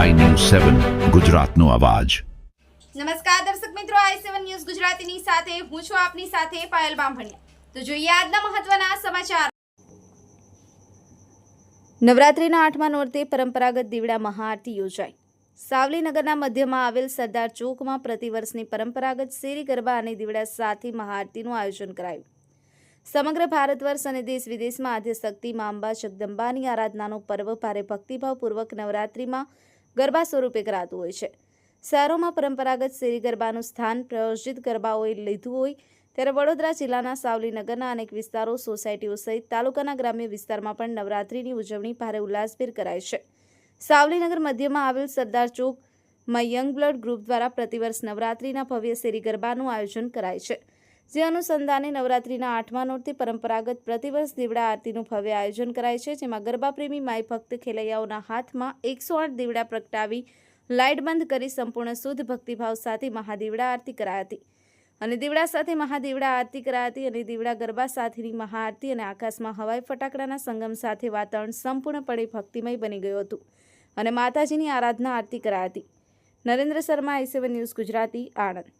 સેવન ગુજરાતનો અવાજ. નમસ્કાર દર્શક મિત્રો આઈ સેવન ન્યૂઝ ગુજરાતીની સાથે, હું છું આપની સાથે પાયલ બામભણિયા. તો જોઈએ આજના મહત્વના સમાચાર. નવરાત્રિના આઠમા નોરતે પરંપરાગત દીવડા મહાઆરતી યોજાઈ. સાવલીનગરના મધ્યમાં આવેલ સરદાર ચોકમાં પ્રતિવર્ષની પરંપરાગત શેરી ગરબા અને દીવડા સાથે મહાઆરતીનું આયોજન કરાયું. સમગ્ર ભારત વર્ષ અને દેશ વિદેશમાં આદ્યશક્તિ મા અંબા જગદંબાની આરાધનાનો પર્વ ભારે ભક્તિભાવપૂર્વક નવરાત્રિમાં ગરબા સ્વરૂપે કરાતું હોય છે. શહેરોમાં પરંપરાગત શેરી ગરબાનું સ્થાન પ્રયોજિત ગરબાઓએ લીધું હોય ત્યારે વડોદરા જિલ્લાના સાવલીનગરના અનેક વિસ્તારો સોસાયટીઓ સહિત તાલુકાના ગ્રામ્ય વિસ્તારમાં પણ નવરાત્રિની ઉજવણી ભારે ઉલ્લાસભેર કરાય છે. સાવલીનગર મધ્યમાં આવેલ સરદાર ચોકમાં યંગ બ્લડ ગ્રુપ દ્વારા પ્રતિવર્ષ નવરાત્રિના ભવ્ય શેરી ગરબાનું આયોજન કરાય છે. જે અનુસંધાને નવરાત્રિના આઠમા નોરથી પરંપરાગત પ્રતિવર્ષ દીવડા આરતીનું ભવ્ય આયોજન કરાય છે, જેમાં ગરબા પ્રેમી માય ભક્ત ખેલૈયાઓના હાથમાં એકસો આઠ દીવડા પ્રગટાવી લાઇટ બંધ કરી સંપૂર્ણ શુદ્ધ ભક્તિભાવ સાથે મહાદીવડા આરતી કરાઈ હતી. અને દીવડા સાથે મહાદીવડા આરતી કરાઈ હતી અને દીવડા ગરબા સાથેની મહાઆરતી અને આકાશમાં હવાઈ ફટાકડાના સંગમ સાથે વાતાવરણ સંપૂર્ણપણે ભક્તિમય બની ગયું હતું અને માતાજીની આરાધના આરતી કરાઈ હતી. Narendra Sharma I seven news Gujarati, Anand.